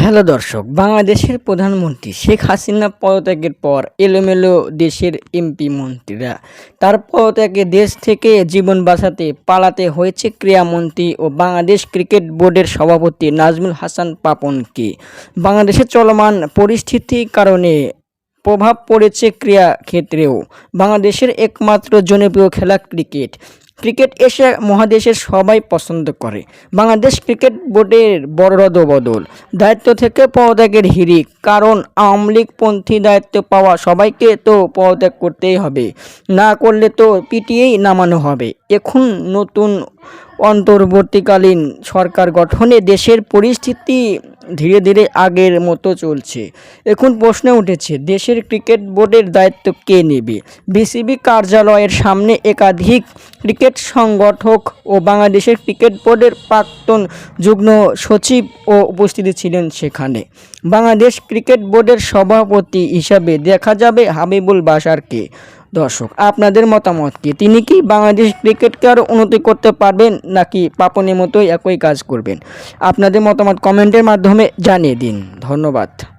Hello দর্শক, বাংলাদেশের প্রধানমন্ত্রী শেখ হাসিনা পদত্যাগের পর এলোমেলো দেশের এমপি মন্ত্রীরা। তার পদত্যাগে দেশ থেকে জীবন বাঁচাতে পালাতে হয়েছে ক্রীড়ামন্ত্রী ও বাংলাদেশ ক্রিকেট বোর্ডের সভাপতি নাজমুল হাসান পাপনকে। বাংলাদেশের চলমান পরিস্থিতির কারণে প্রভাব পড়েছে ক্রীড়া ক্ষেত্রেও। বাংলাদেশের একমাত্র জনপ্রিয় খেলা ক্রিকেট ক্রিকেট এশিয়া মহাদেশের সবাই পছন্দ করে। বাংলাদেশ ক্রিকেট বোর্ডের বড় বদল। দায়িত্ব থেকে পদত্যাগের হিরিক কারণ আওয়ামী লীগপন্থী দায়িত্ব পাওয়া সবাইকে তো পদত্যাগ করতেই হবে। না করলে তো পিটিয়েই নামানো হবে। এখন নতুন অন্তর্বর্তীকালীন সরকার গঠনে দেশের পরিস্থিতি ধীরে ধীরে আগের মতো চলছে। এখন প্রশ্ন উঠেছে, দেশের ক্রিকেট বোর্ডের দায়িত্ব কে নেবে? বিসিবি কার্যালয়ের সামনে একাধিক ক্রিকেট সংগঠক ও বাংলাদেশের ক্রিকেট বোর্ডের প্রাক্তন যুগ্ম সচিব ও উপস্থিতি ছিলেন সেখানে। বাংলাদেশ ক্রিকেট বোর্ডের সভাপতি হিসাবে দেখা যাবে হাবিবুল বাসারকে দর্শক, আপনাদের মতামত কি? তিনি কি বাংলাদেশ ক্রিকেটকে আরও উন্নতি করতে পারবেন নাকি পাপনের মতোই একই কাজ করবেন? আপনাদের মতামত কমেন্টের মাধ্যমে জানিয়ে দিন। ধন্যবাদ।